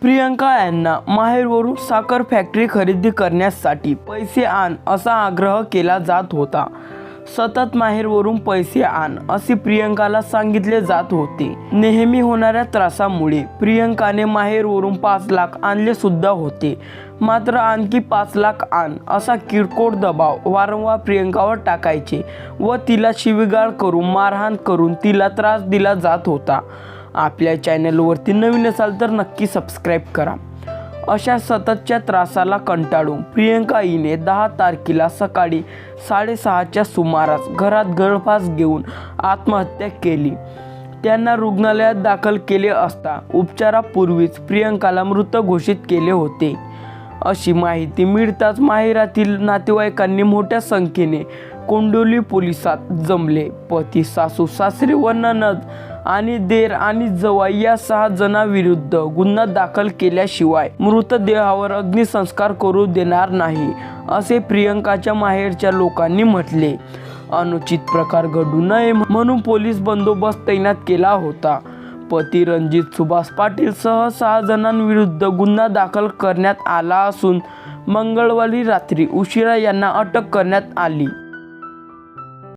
प्रियंका यांना माहेरवरून साखर फॅक्टरी खरेदी करण्यासाठी पैसे आण असा आग्रह केला जात होता. सतत माहेरवरून पैसे आण असे प्रियंकाला सांगितले जात होते. नेहमी होणाऱ्या त्रासामुळे प्रियंकाने माहेरवरून पाच लाख आणले सुद्धा होते. मात्र आणखी पाच लाख आण असा किरकोळ दबाव वारंवार प्रियंकावर टाकायचे व तिला शिवीगाळ करून मारहाण करून तिला त्रास दिला जात होता. आपल्या चॅनलवरती नवीन असाल तर नक्की सबस्क्राईब करा. अशा सततच्या त्रासाला कंटाळून प्रियंका हिने दहा तारखेला सकाळी साडेसहाच्या सुमारास घरात गळफास घेऊन आत्महत्या केली. त्यांना रुग्णालयात दाखल केले असता उपचारापूर्वीच प्रियंकाला मृत घोषित केले होते. अशी माहिती मिळताच माहेरातील नातेवाईकांनी मोठ्या संख्येने कोंडोली पोलिसात जमले. पती सासू सासरे व ननद आणि देर आणि जवाई या सहा जणांविरुद्ध गुन्हा दाखल केल्याशिवाय मृतदेहावर अग्निसंस्कार करू देणार नाही असे प्रियंकाच्या माहेरच्या लोकांनी म्हटले. अनुचित प्रकार घडू नये म्हणून पोलीस बंदोबस्त तैनात केला होता. पती रणजित सुभाष पाटील सह सहा जणांविरुद्ध गुन्हा दाखल करण्यात आला असून मंगळवारी रात्री उशिरा यांना अटक करण्यात आली.